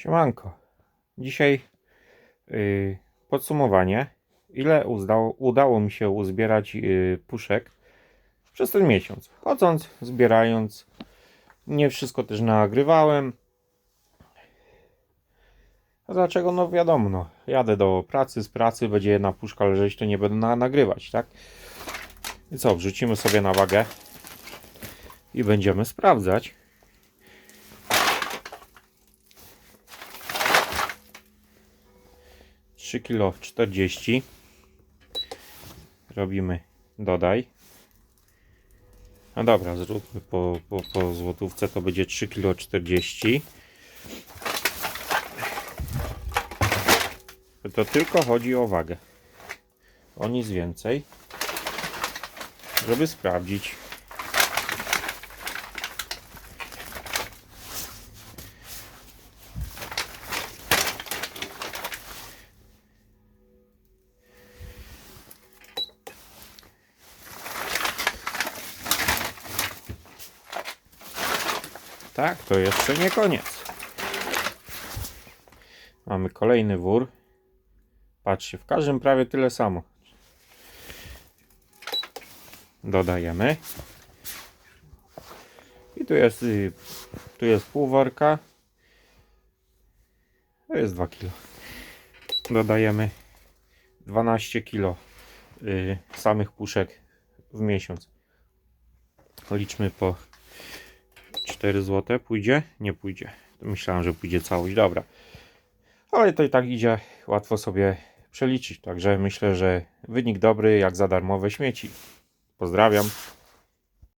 Siemanko. Dzisiaj y, podsumowanie. Ile udało, udało mi się uzbierać y, puszek przez ten miesiąc. Chodząc, zbierając. Nie wszystko też nagrywałem. A dlaczego? No wiadomo, no, jadę do pracy, z pracy będzie jedna puszka leżeć, to nie będę na, nagrywać, tak? I co, wrzucimy sobie na wagę i będziemy sprawdzać. Trzy kilo 40 robimy dodaj. No dobra zróbmy po, po, po złotówce to będzie 3 kilo 40 to tylko chodzi o wagę. O nic więcej. Żeby sprawdzić Tak, to jeszcze nie koniec. Mamy kolejny wór. Patrzcie, w każdym prawie tyle samo. Dodajemy. I tu jest, y, tu jest pół worka. To jest 2 kg. Dodajemy 12 kg y, samych puszek w miesiąc. Liczmy po 4 zł pójdzie? Nie pójdzie. Myślałem, że pójdzie całość. Dobra. Ale to i tak idzie łatwo sobie przeliczyć. Także myślę, że wynik dobry jak za darmowe śmieci. Pozdrawiam.